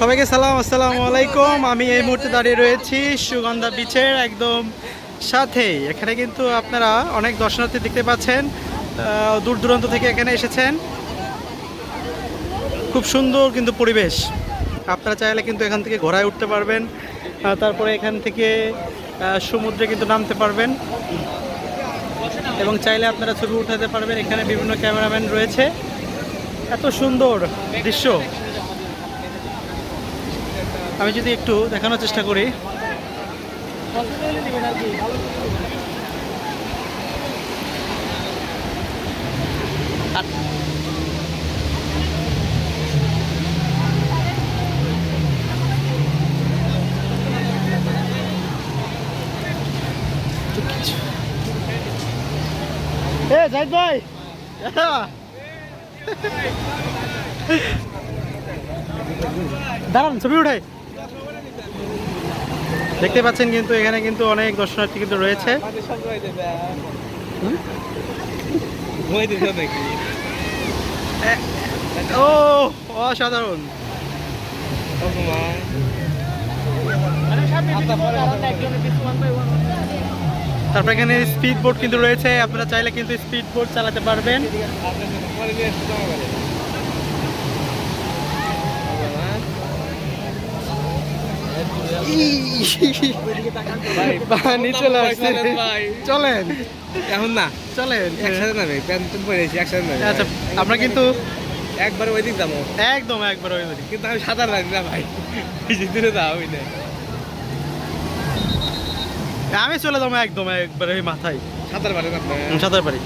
সবাইকে সালাম, আসসালামু আলাইকুম। আমি এই মুহূর্তে দাঁড়িয়ে রয়েছি সুগন্ধা বিচের একদম সাথেই। এখানে কিন্তু আপনারা অনেক দর্শনার্থী দেখতে পাচ্ছেন দূর দূরান্ত থেকে এখানে এসেছেন। খুব সুন্দর কিন্তু পরিবেশ। আপনারা চাইলে কিন্তু এখান থেকে ঘোড়ায় উঠতে পারবেন তারপরে এখান থেকে সমুদ্রে কিন্তু নামতে পারবেন। এবং চাইলে আপনারা ছবি উঠাতে পারবেন, এখানে বিভিন্ন ক্যামেরাম্যান রয়েছে। এত সুন্দর দৃশ্য। আমি যদি একটু দেখানোর চেষ্টা করি। এ ভাই। দাঁড়ান ছবি উঠাই। দেখতে পাচ্ছেন কিন্তু এখানে কিন্তু অনেক দর্শনার্থী কিন্তু রয়েছে? ও, অসাধারণ। তারপর এখানে স্পিড বোট কিন্তু রয়েছে, আপনারা চাইলে কিন্তু স্পিড বোট চালাতে পারবেন। পানি চলে আসছে চলেন। এখন না চলেন। একসাথে নামে প্যান্ট পরেছি একসাথে নামে আচ্ছা আমরা কিন্তু একবার ওই দিক যাব। একদম একবার ওই দিকে। কিন্তু আমি সাঁতার জানি না ভাই। বেশি দূরে না আমি চলে যাব একদম একবার ওই মাথায়। সাঁতার পারেন আপনার সাঁতার পারি।